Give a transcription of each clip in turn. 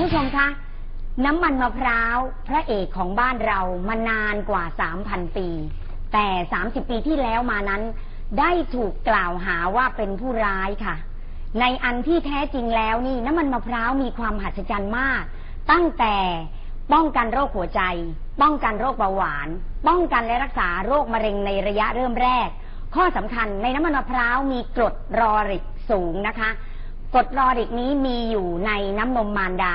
ผู้ชมคะ น้ำมันมะพร้าว พระเอกของบ้านเรามานานกว่า 3,000 ปี แต่ 30 ปีที่แล้วมานั้น ได้ถูกกล่าวหาว่าเป็นผู้ร้ายค่ะ ในอันที่แท้จริงแล้วนี่น้ำมันมะพร้าวมีความหัศจรรย์มาก ตั้งแต่ป้องกันโรคหัวใจ ป้องกันโรคเบาหวาน ป้องกันและรักษาโรคมะเร็งในระยะเริ่มแรก ข้อสำคัญในน้ำมันมะพร้าวมีกรดรอริกสูงนะคะ กรดรอริกนี้มีอยู่ในน้ำนมมารดา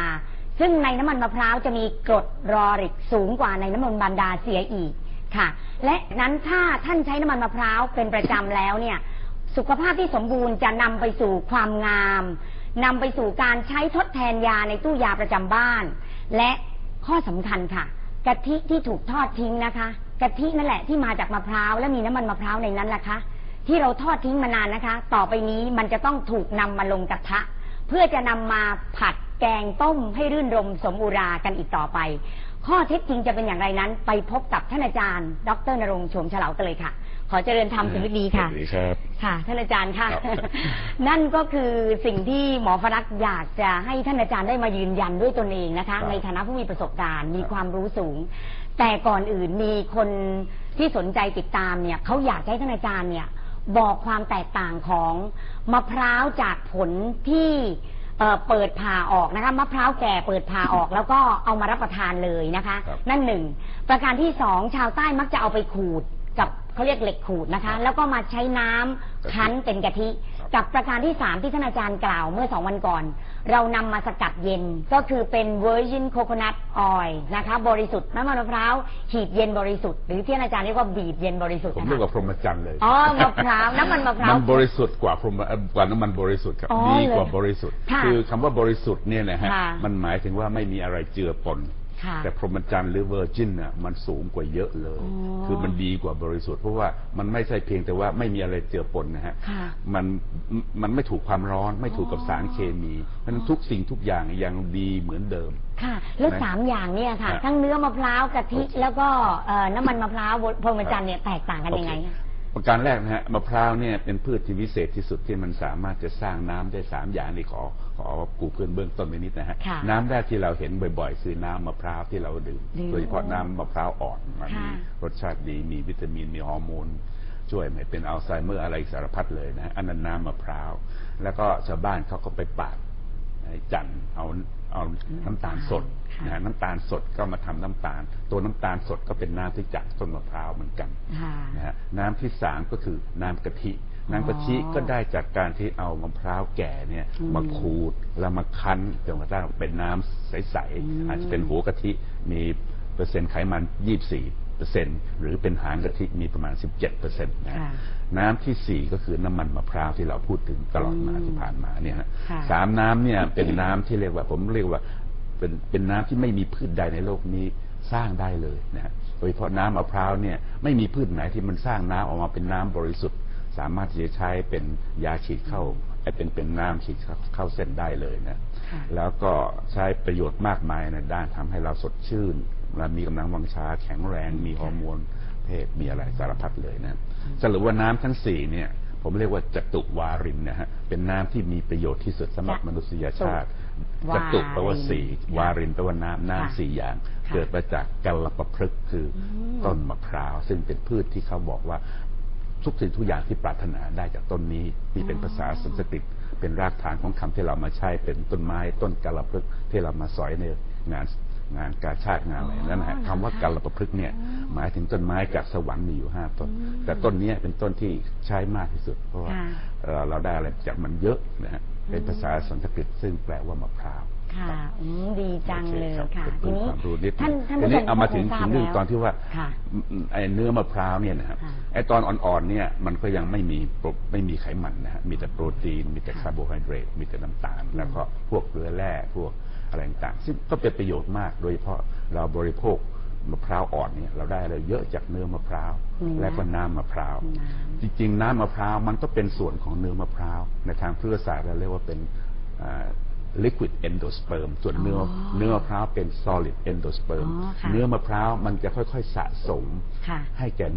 ซึ่งในน้ำมันมะพร้าวจะมีกรดรอริกสูงกว่าในน้ำนมารดาเสียอีกค่ะ และนั้นถ้าท่านใช้น้ำมันมะพร้าวเป็นประจำแล้วเนี่ย สุขภาพที่สมบูรณ์จะนำไปสู่ความงามนำไปสู่การใช้ทดแทนยาในตู้ยาประจำบ้าน และข้อสำคัญค่ะกะทิที่ถูกทอดทิ้งนะคะกะทินั่นแหละที่มาจากมะพร้าวและมีน้ำมันมะพร้าวในนั้นแหละคะ ที่เราทอดทิ้งมานานนะคะ ต่อไปนี้มันจะต้องถูกนำมาลงกระทะ เพื่อจะนำมาผัดแกงต้มให้รื่นรมสมอุรากันอีกต่อไป ข้อเท็จจริงจะเป็นอย่างไรนั้น ไปพบกับท่านอาจารย์ ดรนรงค์โฉมเฉลากันเลยค่ะ ขอเจริญธรรมคุณฤดีค่ะ สวัสดีครับ ค่ะ ท่านอาจารย์ค่ะ ครับ นั่นก็คือสิ่งที่หมอฟรักษ์อยากจะให้ท่านอาจารย์ได้มายืนยันด้วยตนเองนะคะ ครับในฐานะผู้มีประสบการณ์มีครับความรู้สูง แต่ก่อนอื่นมีคนที่สนใจติดตามเนี่ยเขาอยากให้ท่านอาจารย์เนี่ย บอกความแตกต่างของมะพร้าวจากผลที่เอ่อเปิดผ่าออกนะคะมะพร้าวแก่เปิดผ่าออกแล้วก็เอามารับประทานเลยนะคะ ครับนั่นหนึ่งประการที่สองชาวใต้มักจะเอาไปขูดกับเขาเรียกเหล็กขูดนะคะ แล้วก็มาใช้น้ำคั้นเป็นกะทิ กับประการที่สามที่ท่านอาจารย์กล่าวเมื่อสองวันก่อน เรานำมาสกัดเย็นก็คือเป็น virgin coconut oil นะคะบริสุทธิ์น้ำมันมะพร้าวหีบเย็นบริสุทธิ์หรือที่อาจารย์เรียกว่าบีบเย็นบริสุทธิ์ผมนะเรียกคะว่าพรหมจรรย์เลยอ๋อมะพร้าวน้ำมันมะพร้าวมันบริสุทธิ์กว่าพรหมกว่าน้ำมันบริสุทธิ์ครับอ๋อดีกว่าเลยบริสุทธิ์ค่ะคือคำว่าบริสุทธิ์เนี่ยนะฮะค่ะมันหมายถึงว่าไม่มีอะไรเจือปน ค่ะแต่พรหมจรรย์หรือเวอร์จินน่ะมันสูงกว่าเยอะเลย อ๋อคือมันดีกว่าบริสุทธิ์เพราะว่ามันไม่ใช่เพียงแต่ว่าไม่มีอะไรเจือปนนะฮะค่ะมันมันไม่ถูกความร้อนไม่ถูกกับสารเคมีมันทุกสิ่งทุกอย่างยังดีเหมือนเดิม ค่ะ แล้วนะสามอย่างเนี่ยค่ะครับทั้งเนื้อมะพร้าวกะทิโอเคแล้วก็เอ่อน้ำมันมะพร้าวพรหมจันทร์เนี่ยแตกต่างกันยังไงโอเคคะ ประการแรกนะฮะมะพร้าวเนี่ยเป็นพืชที่วิเศษที่สุดที่มันสามารถจะสร้างน้ำได้สามอย่างนี่ขอขอปูเพื่อนเบื้องต้นไปนิดนะฮะค่ะน้ำแรกที่เราเห็นบ่อยๆคือน้ำมะพร้าวที่เราดื่ม ดื่มโดยเฉพาะน้ำมะพร้าวอ่อนมันค่ะมีรสชาติดีมีวิตามินมีฮอร์โมน ช่วยไม่เป็นอัลไซเมอร์อะไรอีกสารพัดเลยนะฮะอันนั้นน้ำมะพร้าว แล้วก็ชาวบ้านเขาก็ไปปาดไอ้จันทร์เอาเอาน้ำตาลสดค่ะ นะฮะน้ำตาลสดก็มาทำน้ำตาล ตัวน้ำตาลสดก็เป็นน้ำที่จากต้นมะพร้าวเหมือนกันค่ะนะฮะน้ำที่สามก็คือน้ำกะทิอ๋อน้ำกะทิก็ได้จากการที่เอามะพร้าวแก่เนี่ยอืมมาขูดแล้วมาคั้นจนกระทั่งเป็นน้ำใสอืมๆอาจจะเป็นหัวกะทิมีเปอร์เซ็นต์ไขมัน24เปอร์เซ็นต์หรือเป็นหางกะทิมีประมาณ 17เปอร์เซ็นต์นะฮะค่ะน้ำที่สี่ก็คือน้ำมันมะพร้าวที่เราพูดถึงตลอดมาอืมที่ผ่านมาเนี่ยฮะค่ะสามน้ำเนี่ยเป็นน้ำที่เรียกว่าผมเรียกว่า เป็นเป็นน้ำที่ไม่มีพืชใดในโลกนี้สร้างได้เลยนะฮะโดยเฉพาะน้ำมะพร้าวเนี่ยไม่มีพืชไหนที่มันสร้างน้ำออกมาเป็นน้ำบริสุทธิ์ สามารถที่จะใช้เป็นยาฉีดเข้าไอ้เป็นเป็นน้ำฉีดเข้าเข้าเส้นได้เลยนะค่ะแล้วก็ใช้ประโยชน์มากมายในด้านทำให้เราสดชื่นและมีกำลังวังชาแข็งแรง มีฮอร์โมนเพศมีอะไรสารพัดเลยนะสรุปว่าน้ำทั้งสี่เนี่ยผมเรียกว่าจตุวารินนะฮะเป็นน้ำที่มีประโยชน์ที่สุดสำหรับจตุมนุษยชาติ วารินจตุแปลว่าสี่ค่ะวารินแปลว่าน้ำค่ะน้ำสี่อย่างค่ะเกิดมาจากกัลปะพฤกษ์คืออมต้นมะพร้าว ซึ่งเป็นพืชที่เขาบอกว่าทุกสิ่งทุกอย่างที่ปรารถนาได้จากต้นนี้ที่เป็นภาษาสันสกฤตเป็นรากฐานของคำที่เรามาใช้เป็นต้นไม้ต้นกาลพฤกษ์ที่เรามาสอยในงานงานกาชาติงานอะไรนั่นนะฮะคำว่ากาลปะพฤกษ์เนี่ย หมายถึงต้นไม้จากสวรรค์มีอยู่ห้าต้น แต่ต้นเนี้ยเป็นต้นที่ใช้มากที่สุด เพราะว่าค่ะเอ่อเราได้อะไรจากมันเยอะนะฮะ เป็นภาษาสันสกฤตซึ่งแปลว่ามะพร้าวค่ะอืมดีจังเลยโอคค่ะรับทีนี้เป็นความรู้นิดท่านท่านทีผู้ชนี้มเอามาถึงคถึทงรบเรื่องแล้วตอนที่ว่าค่ะไอ้เนื้อมะพร้าวเนี่ยนะครับค่ะไอ้ตอนอ่อนๆเนี่ยมันก็ยังไม่มีโปรไม่มีไขมันนะฮะมีแต่โปรตีน มีแต่ค่ะคาร์โบไฮเดรตมีแต่น้ำตาล แล้วก็พวกเกลือแร่พวกอะไรต่างๆซึ่งก็เป็นประโยชน์มากโดยเฉพาะเราบริโภค มะพร้าวอ่อนเนี่ยเราได้อะไรเยอะจากเนื้อมะพร้าวเนื้อและก็น้ำมะพร้าวน้จริงๆ น้ำมะพร้าวมันก็เป็นส่วนของเนื้อมะพร้าวในทางพฤกษศาสตร์เราเรียกว่าเป็นอ่า liquid endosperm ส่วนเนื้อออเนื้อมะพร้าวเป็น solid endosperm อ๋อค่ะเนื้อมะพร้าวมันจะค่อยๆสะสมค่ะให้แก่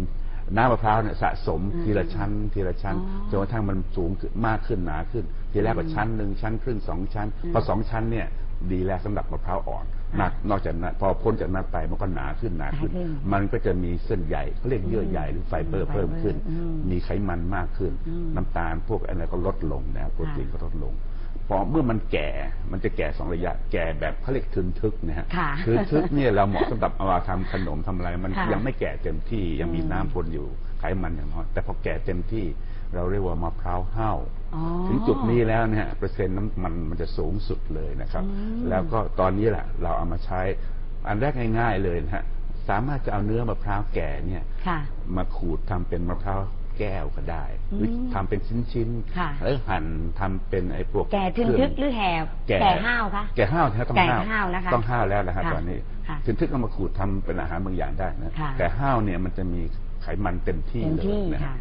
น้ำมะพร้าวเนี่ยสะสมอืมทีละชั้น ทีละชั้นอ๋อจนกระทั่งมันสูงขึ้นมากขึ้นหนาขึ้น ทีแรกก็ชั้นหนึ่งชั้นครึ่งสองชั้นอืมพอสองชั้นเนี่ยดีแล้วสำหรับมะพร้าวอ่อน นอกนอกจากนั้นพอพ้นจากนั้นไปมันก็หนาขึ้นหนาขึ้นหนาขึ้นมันก็จะมีเส้นใยเขาเรียกเยื่อใยหรือไฟเบอร์ไฟเบอร์เพิ่มขึ้นอืมมีไขมันมากขึ้นอืมน้ำตาลพวกอะไรก็ลดลงนะโปรตีนก็ลดลงพอเมื่อมันแก่ มันจะแก่สองระยะ แก่แบบเขาเรียกทึนทึกนะฮะค่ะทึนทึกเนี่ยเราเหมาะสำหรับเอามาทำขนมทำอะไร มันค่ะยังไม่แก่เต็มที่ยังมีอืมน้ำปนอยู่ไขมันอย่างน้อยแต่พอแก่เต็มที่ เราเรียกว่ามะพร้าวห้าวอ๋อถึงจุดนี้แล้วเนี่ยเปอร์เซ็นต์น้ำมันมันจะสูงสุดเลยนะครับอืมแล้วก็ตอนนี้แหละเราเอามาใช้อันแรกง่าย ๆเลยนะฮะสามารถจะเอาเนื้อมะพร้าวแก่เนี่ยค่ะมาขูดทำเป็นมะพร้าวแก้วก็ได้หรือมทำเป็นชิ้นค่ะๆหรือหั่นทำเป็นไอ้พวกแก่ทึนทึกหรือแหบแก่แก่ห้าวคะแก่ห้าวนะต้องแก่ห้าวห้าวนะคะต้องห้าวแล้วนะฮะค่ะตอนนี้ค่ะทึนทึกเอามาขูดทำเป็นอาหารบางอย่างได้นะค่ะแต่ห้าวเนี่ยมันจะมีไขมันเต็มที่เต็มเลยที่นะฮะค่ะ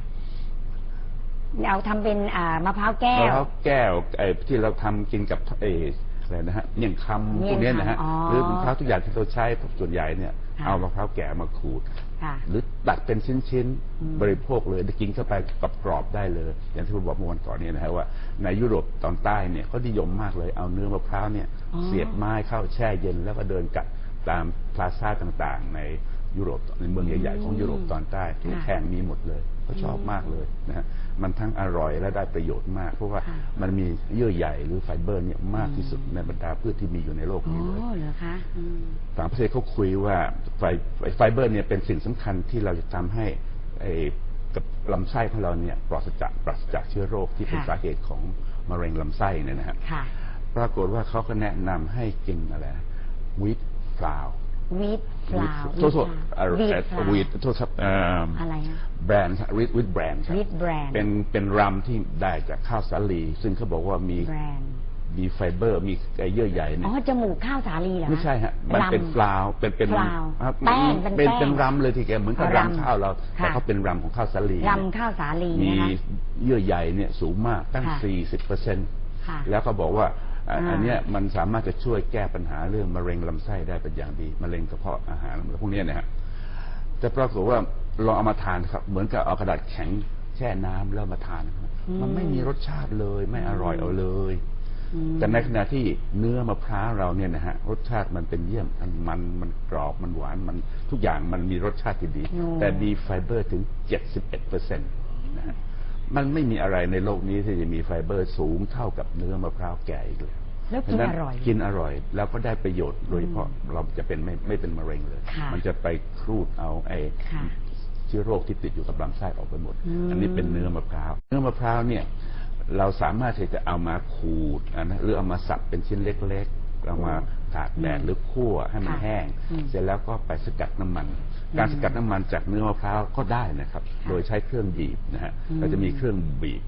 เราทำเป็นอ่ามะพร้าวแก้มะวพร้าวแก้วไอ้ที่เราทำกินกับเอออะไรนะฮะเมี่ยงคำเมี่พยงวกเนี้ยนะฮะคำอ๋อหรือมะพร้าวทุกอย่างที่เราใช้ส่วนใหญ่เนี่ยค่ะ เอามะพร้าวแก่มาขูด ค่ะ หรือตัดเป็นชิ้นอืม ๆ บริโภคเลยได้กินเข้าไปกับกรอบได้เลย อย่างที่ผมบอกเมื่อวันก่อนเนี่ยนะฮะว่าในยุโรปตอนใต้เนี่ยเขานิยมมากเลยเอาเนื้อมะพร้าวเนี่ย อ๋อ เสียบไม้เข้าแช่เย็นแล้วก็เดินกัดตามพลาซ่าต่างๆ ใน ยุโรปในเมืองใหญ่ ๆ ของยุโรปตอนใต้ทุกแห่งมีหมดเลยเขาชอบมากเลยนะฮะมันทั้งอร่อยและได้ประโยชน์มาก เพราะว่าค่ะมันมีเยื่อใยหรือไฟเบอร์เนี่ยมากที่สุดในบรรดาพืชที่มีอยู่ในโลกอ๋อนี้เลยเหรอคะอืมต่างประเทศเขาคุยว่าไฟไฟเบอร์เนี่ยเป็นสิ่งสำคัญที่เราจะทำให้ไอ้กับลำไส้ของเราเนี่ยปราศจากปราศจากเชื้อโรคที่เป็นค่ะสาเหตุของมะเร็งลำไส้เนี่ยนะฮะค่ะปรากฏว่าเขาก็แนะนำให้กินอะไรวีทฟลาว วีดฟลาวโทษโทษเอ่อวีดเอ่อฟลาววีทโทษครับเอ่ออะไรฮะแบรนด์วีทวีทแบรนด์ครับวีดแบรนด์เป็นเป็นรัมที่ได้จากข้าวสาลี ซึ่งเขาบอกว่ามีแบรนด์มีไฟเบอร์ มีไอ้เยื่อใยเนี่อ๋ยอจมูกข้าวสาลีเหรอคไม่ใช่ฮะมันเป็นรำฟลาวด์เป็นเป็นฟลาวด์ครับแป้งเป็นเป็นแป้งเป็นรำเลยทีแกเหมือนกับอ๋อรำรำข้าวเราแต่ค่ะเขาเป็นรำของข้าวสาลีรำข้าวสาลีมีนะคะเยื่อใยเนี่ยสูงมากตั้งค่ะ40เปอร์เซ็นต์ค่ะแล้วก็บอกว่า อะอ่าอันเนี้ยมันสามารถจะช่วยแก้ปัญหาเรื่องมะเร็งลำไส้ได้เป็นอย่างดีมะเร็งกระเพาะอาหารพวกเนี้ยนะฮะแต่ปรากฏว่าลองเอามาทานครับ เหมือนกับเอากระดาษแข็งแช่น้ำแล้วมาทานนะครับมันไม่มีรสชาติเลยไม่อร่อยเอาเลยอืมแต่ในขณะที่เนื้อมะพร้าวเราเนี่ยนะฮะรสชาติมันเป็นเยี่ยมมันมันมันกรอบมันหวานมันทุกอย่างมันมีรสชาติที่ดีอืมแต่มีไฟเบอร์ถึง 71เปอร์เซ็นต์นะฮะ มันไม่มีอะไรในโลกนี้ที่จะมีไฟเบอร์สูงเท่ากับเนื้อมะพร้าวแก่อีกแล้วแล้วเพกินราะฉะนั้นอร่อยกินอร่อย แล้วก็ได้ประโยชน์โดยเฉพาะเราจะเป็นไม่ไม่เป็นมะเร็งเลยค่ะมันจะไปครูดเอาไอ้ค่ะเชื้อโรคที่ติดอยู่กับลำไส้ออกไปหมดอืมอันนี้เป็นเนื้อมะพร้าว เนื้อมะพร้าวเนี่ย เราสามารถที่จะเอามาขูดอะนะหรือเอามาสับเป็นชิ้นเล็กๆเอามาตากแดดหรือคั่วให้มันค่ะแห้งอืมเสร็จแล้วก็ไปสกัดน้ำมัน การสกัดน้ำมันจากเนื้อมะพร้าวก็ได้นะครับค่ะโดยใช้เครื่องบีบนะฮะอืมเราจะมีเครื่องบีบ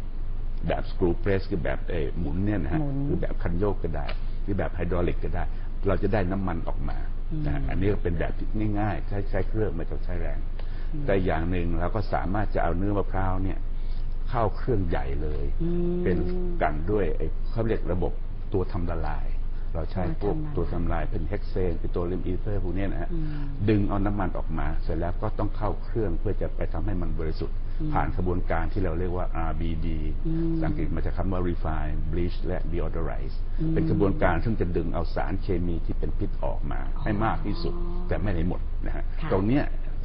แบบสกรูเพรสคือแบบเออหมุนเนี่ยนะฮะหมุนหรือแบบคันโยกก็ได้ หรือแบบไฮดรอลิกก็ได้ เราจะได้น้ำมันออกมานะฮะอืมอันนี้ก็เป็นแบบที่ง่ายๆ ใช้ใช้เครื่องไม่ต้องใช้แรง แต่อย่างหนึ่งเราก็สามารถจะเอาเนื้อมะพร้าวเนี่ย เข้าเครื่องใหญ่เลยอืมเป็นกันด้วยไอ้เขาเรียกระบบตัวทำละลาย เราใช้พวกตัตัววทำทำละละลาลายยเป็นเฮกเซนเป็นตัวลิมอีเตอร์พวกเนี้ยนะฮะอืมดึงเอาน้ำมันออกมา เสร็จแล้วก็ต้องเข้าเครื่องเพื่อจะไปทำให้มันบริสุทธิ์อืมผ่านกระบวนการที่เราเรียกว่า RBD อืมสังกฤษมาจากคำว่า refine bleach และ deodorize อืมเป็นกระบวนการซึ่งจะดึงเอาสารเคมีที่เป็นพิษออกมาให้มากที่สุด แต่ไม่ได้หมดนะฮะค่ะตรงเนี้ย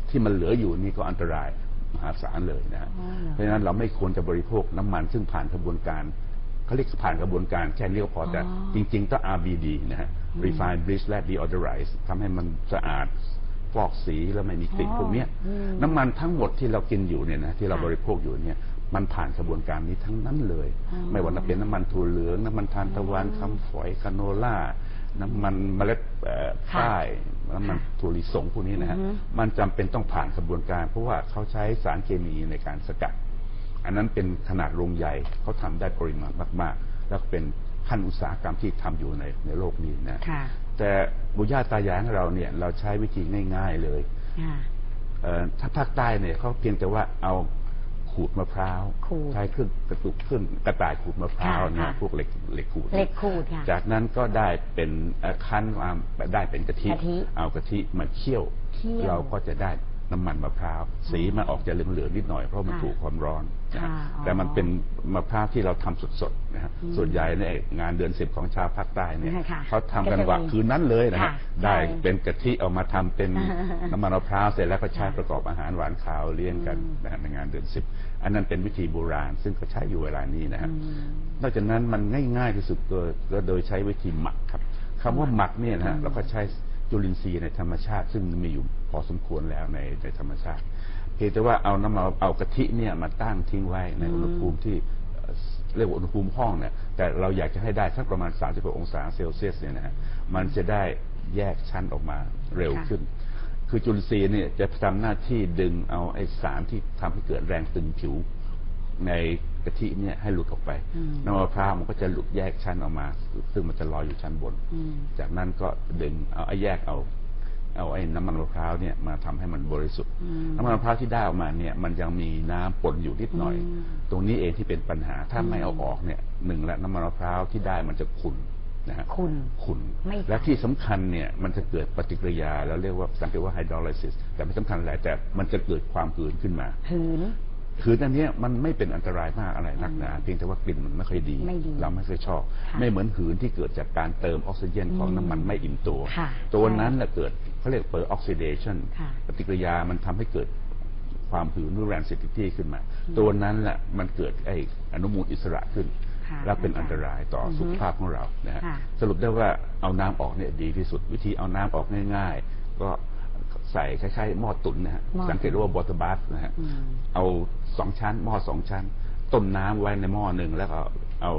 ที่มันเหลืออยู่นี่ก็อันตรายมหาศาลเลยนะฮะอ๋อเหรอเพราะฉะนั้นเราไม่ควรจะบริโภคน้ำมันซึ่งผ่านกระบวนการ เขาเรียกผ่านกระบวนการแค่นี้ก็พอแต่อ๋อจริง ๆ ต้อง RBD นะฮะ refine bleach และ deodorize ทำให้มันสะอาดฟอกสีแล้วไม่มีกลิ่นอ๋อพวกเนี้ยอืมน้ำมันทั้งหมดที่เรากินอยู่เนี่ยนะที่เราค่ะบริโภคอยู่เนี่ยมันผ่านกระบวนการนี้ทั้งนั้นเลยอ๋อไม่ว่าจะเป็นน้ำมันถั่วเหลือง น้ำมันทานตะวันคำฝอยคาโนล่า น้ำมันเมล็ดเอ่อค่ะฝ้ายน้ำมันค่ะถั่วลิสงพวกนี้นะฮะอือฮึมันจำเป็นต้องผ่านกระบวนการ เพราะว่าเขาใช้สารเคมีในการสกัด อันนั้นเป็นขนาดโรงใหญ่เขาทำได้ปริมาณมาก ๆ แล้วก็เป็นขั้นอุตสาหกรรมที่ทำอยู่ในในโลกนี้นะค่ะแต่บุญญาตายายของเราเนี่ย เราใช้วิธีง่าย ๆเลยค่ะเอ่อถ้าภาคใต้เนี่ยเขาเพียงแต่ว่าเอาขูดมะพร้าวขูดใช้เครื่องกระตุกเครื่องกระต่ายขูดมะพร้าวค่ะเนี่ยค่ะพวกเหล็กเหล็กขูดเหล็กขูดค่ะจากนั้นก็ได้เป็นเอ่อคั้นมาได้เป็นกะทิกะทิเอากะทิมาเคี่ยวเคี่ยวเราก็จะได้ น้ำมันมะพร้าวสีมันออกจะเหลืองๆนิดหน่อยเพราะมันค่ะถูกความร้อนนะฮะค่ะอ๋อแต่มันเป็นมะพร้าวที่เราทำสดๆนะฮะอืมส่วนใหญ่เนี่ยงานเดือนสิบของชาวภาคใต้เนี่ยค่ะเขาทำกันก็จะว่ามีคืนนั้นเลยนะฮะค่ะได้ใช่เป็นกะทิเอามาทำเป็นน้ำมันมะพร้าวเสร็จแล้วก็ใช้ค่ะประกอบอาหารหวานขาวเลี้ยงกันอืม นะฮะในงานเดือนสิบอันนั้นเป็นวิธีโบราณ ซึ่งเขาใช้อยู่เวลานี้นะฮะ อืม นอกจากนั้นมันง่ายๆที่สุดก็ก็โดยใช้วิธีหมักครับคำว่าหมักเนี่ยนะฮะอืมเราก็ใช้ จุลินทรีย์ในธรรมชาติ ซึ่งมีอยู่พอสมควรแล้วในในธรรมชาติ เพียงแต่ว่าเอาน้ำมันเอากะทิเนี่ยมาตั้งทิ้งไว้ในอืมอุณหภูมิที่เอ่อเรียกว่าอุณหภูมิห้องเนี่ยแต่เราอยากจะให้ได้สักประมาณ 36 องศาเซลเซียสเนี่ยนะฮะมันจะได้แยกชั้นออกมาเร็วขึ้น คือจุลินทรีย์เนี่ยจะทำหน้าที่ดึงเอาไอสารที่ทำให้เกิดแรงตึงผิว ในกะทิเนี่ยให้หลุดออกไป อืมน้ำมะพร้าวมันก็จะหลุดแยกชั้นออกมา ซึ่งมันจะลอยอยู่ชั้นบน อืม จากนั้นก็ดึงเอาไอ้แยกเอา เอาไอ้น้ำมันมะพร้าวเนี่ยมาทำให้มันบริสุทธิ์ อืม น้ำมันมะพร้าวที่ได้ออกมาเนี่ยมันยังมีน้ำปนอยู่นิดหน่อย อืม ตรงนี้เองที่เป็นปัญหาถ้าอืมไม่เอาออกเนี่ยหนึ่งและน้ำมันมะพร้าวที่ได้มันจะขุ่นนะฮะคุณขุ่นไม่ใส และที่สำคัญเนี่ยมันจะเกิดปฏิกิริยาแล้วเรียกว่าสังเกตว่าไฮดรอลิซิสแต่ไม่สำคัญอะไรแต่มันจะเกิดความหืนขึ้นมา หืน หืนอันเนี้ยมันไม่เป็นอันตรายมากอะไรนักหนาเพียงแต่ว่ากลิ่นมันไม่ค่อยดี ไม่ดีเราไม่ค่อยชอบ ค่ะไม่เหมือนหืนที่เกิดจากการเติมออกซิเจนของอืมน้ำมันไม่อิ่มตัว ค่ะตัวนั้นแหละเกิดเขาเรียกเปิดออกซิเดชันค่ะปฏิกิริยามันทำให้เกิดความหืนหรือแรงเซนซิทีขึ้นมาอืมตัวนั้นแหละมันเกิดไออนุมูลอิสระขึ้น ค่ะและเป็นอันตรายต่อออฮึสุขภาพของเรานะฮะค่ะ สรุปได้ว่าเอาน้ำออกเนี่ยดีที่สุดวิธีเอาน้ำออกง่าย ๆ ก็ ใส่คล้ายๆหม้อตุ๋นนะฮะหม้อสังเกตว่าบอตบัสนะฮะอืม เอาสองชั้น หม้อสองชั้น ต้มน้ำไว้ในหม้อหนึ่งแล้วก็เอา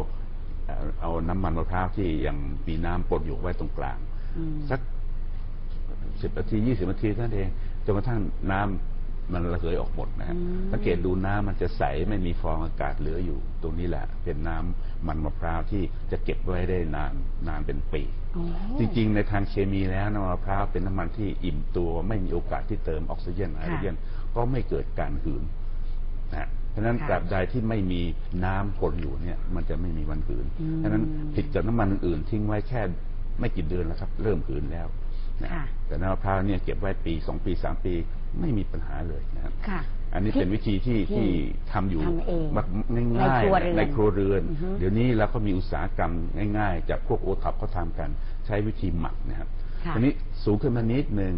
เอาเอาน้ำมันมะพร้าวที่ยังมีน้ำปนอยู่ไว้ตรงกลาง อืม สักสิบนาทียี่สิบนาทีเท่านั้นเองจนกระทั่งน้ำ มันระเหยออกหมดนะฮะอืมสังเกตดูน้ำมันจะใสไม่มีฟองอากาศเหลืออยู่ ตรงนี้แหละ เป็นน้ำมันมะพร้าวที่จะเก็บไว้ได้นานนานเป็นปีอ๋อจริง ๆ ในทางเคมีแล้วน้ำมันมะพร้าวเป็นน้ำมันที่อิ่มตัวไม่มีโอกาสที่เติมออกซิเจนไฮโดรเจนก็ไม่เกิดการหืนนะฮะเพราะฉะนั้นค่ะตราบใดที่ไม่มีน้ำปนอยู่เนี่ย มันจะไม่มีวันหืนอืมเพราะฉะนั้นผิดจากน้ำมันอื่นๆทิ้งไว้แค่ไม่กี่เดือนแล้วครับ เริ่มหืนแล้ว นะค่ะแต่น้ำมะพร้าวเนี่ยเก็บไว้ปีสองปีสามปีไม่มีปัญหาเลยนะครับค่ะอันนี้เป็นวิธีที่ที่ที่ทำอยู่ทำเองแบบง่ายในครัวเรือนๆในครัวเรือนอือฮึเดี๋ยวนี้เราก็มีอุตสาหกรรมง่าย ๆ จากพวกโอท็อปเขาทำกัน ใช้วิธีหมักนะครับค่ะทีนี้สูงขึ้นมานิดนึง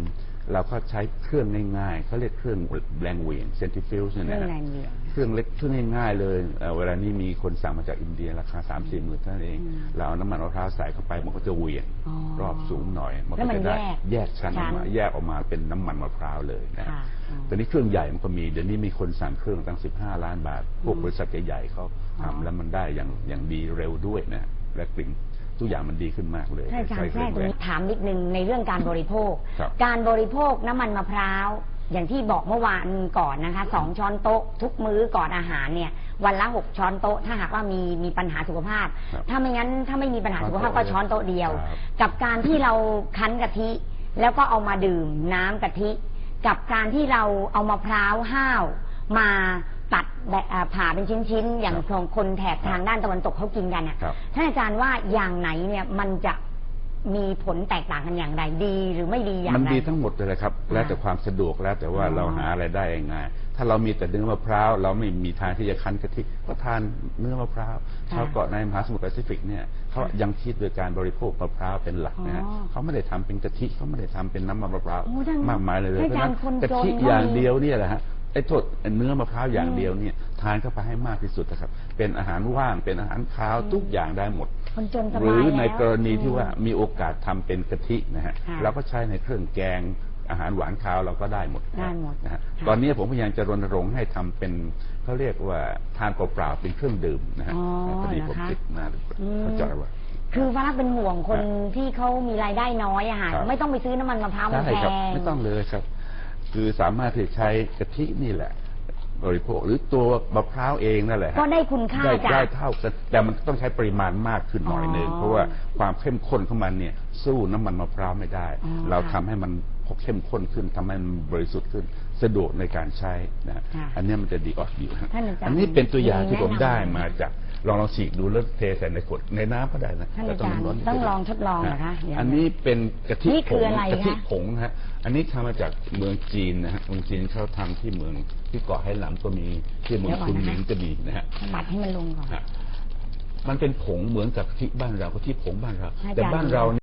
เราก็ใช้เครื่องง่ายๆเขาเรียกเครื่องแรงเหวี่ยงเซนติฟิวส์เนี่ยเรื่อนะงฮะแรงเหวี่ยงเครื่องเล็กเครื่องง่ายๆเลยเอ่อเวลานี้มีคนสั่งมาจากอินเดียราคาสามสี่หมื่นเท่านั้นเองอืมเราเอาน้ำมันมะพร้าวใส่เข้าไปมันก็จะเหวี่ยงอ๋อรอบสูงหน่อย มันแล้ก็วมันจะได้แยกแยกชั้นออกมาชั้นแยกออกมาเป็นน้ำมันมะพร้าวเลยนะค่ะอ๋อตอนนี้เครื่องใหญ่มันก็มีเดี๋ยวนี้มีคนสั่งเครื่องตั้ง15ล้านบาท พวกอืมบริษัทใหญ่ๆเขาอ๋อทำแล้วมันได้อย่างอย่างดีเร็วด้วยนะและกลิ่น ทุกอย่างมันดีขึ้นมากเลยท่านอาจารย์เคแทรรื่กงตรงแรนี้กถามนิดนึงในเรื่องการบริโภคครับการบริโภคน้ำมันมะพร้าวอย่างที่บอกเมื่อวานก่อนนะคะสองช้อนโต๊ะ ทุกมื้อก่อนอาหารเนี่ย วันละหกช้อนโต๊ะ ถ้าหากว่ามีมีปัญหาสุขภาพครับถ้าไม่งั้นถ้าไม่มีปัญหาสุขภาพช้ก็อนโต๊ะช้อนโต๊ะเดียวครับกับการที่เราคั้นกะทิ แล้วก็เอามาดื่มน้ำกะทิ กับการที่เราเอามะพร้าวห้าวมา ตัดแบบอ่าผ่าเป็นชิ้นๆ อย่างครับของคนแถบทางด้านตะวันตกเขากินกันอะครับ ท่านอาจารย์ว่าอย่างไหนเนี่ยมันจะมีผลแตกต่างกันอย่างไรดีหรือไม่ดีอย่างมันไรดีทั้งหมดเลยแหละครับ แล้วแต่ความสะดวกแล้วแต่ว่าอ๋อเราหาอะไรได้ง่ายๆถ้าเรามีแต่เนื้อมะพร้าวเราไม่มีทางที่จะคั้นกะทิก็ทานเนื้อมะพร้าวชาวเกาะในมหาสมุทรแปซิฟิกเนี่ยเขายังคิดโดยการบริโภคมะพร้าวเป็นหลักนะฮะอ๋อเขาไม่ได้ทำเป็นกะทิเขาไม่ได้ทำเป็นน้ำมันมะพร้าวโอ้ดังมากมายเลยให้เพราะฉะนั้นอาจารย์คนกะทิจนก็อย่างมีเดียวเนี่ยแหละฮะ ไอ้โทษเนื้อมะพร้าวอย่างเดียวเนี่ยทานเข้าไปให้มากที่สุดนะครับ เป็นอาหารว่างเป็นอาหารคาวทุกอย่างได้หมด คนจนสหบายรือในแล้วกรณีที่ว่ามีโอกาสทำเป็นกะทินะฮะค่ะเราก็ใช้ในเครื่องแกงอาหารหวานคาวเราก็ได้หมดได้หมดนะฮะค่ะตอนนี้ผมพยายามจะรณรงค์ให้ทำเป็นเขาเรียกว่าทานเปล่าๆเป็นเครื่องดื่มนะฮะอ๋อพอดีเหรอผมคะคิดมาอืมเข้าใจว่าคือว่าเป็นห่วงคนที่เขามีรายได้น้อยอะค่ะครับไม่ต้องไปซื้อน้ำมันมะพร้าวมันใช่แพครับงไม่ต้องเลยครับ คือสามารถที่จะใช้กะทินี่แหละ บริโภคหรือตัวมะพร้าวเองนั่นแหละฮะก็ได้คุณค่าได้จากได้เท่ากันแต่มันต้องใช้ปริมาณมากขึ้นหน่อยหนึ่งอ๋อเพราะว่าความเข้มข้นของมันเนี่ยสู้น้ำมันมะพร้าวไม่ได้ อ๋อเราค่ะทำให้มันเข้มข้นขึ้นทำให้มันบริสุทธิ์ขึ้น สะดวกในการใช้นะฮะค่ะอันเนี้ยมันจะดีออกดีนะท่านอาจารย์อันนี้เป็นตัวอย่างที่ผมมีแนะนำได้มาจาก ลองลองฉีกดูแล้วเทใส่ในขวดในน้ำก็ได้นะท่านแต่อาจารย์น้ำนต้องลองทดลองเหรอคะเดี๋ยวอันนี้เป็นกะทินี่ผคืองอะไรกะทิคะผงนะฮะอันนี้ทำมาจากเมืองจีนนะฮะเมืองจีนเขาทำที่เมืองที่เกาะไหหลำก็มีที่เมืองคุนหมิงก็มีนะฮะบัดให้มันลงก่อนฮะมันเป็นผงเหมือนกับกะทิบ้านเรากะทิผงบ้านเราอาจารย์แต่บ้านเรา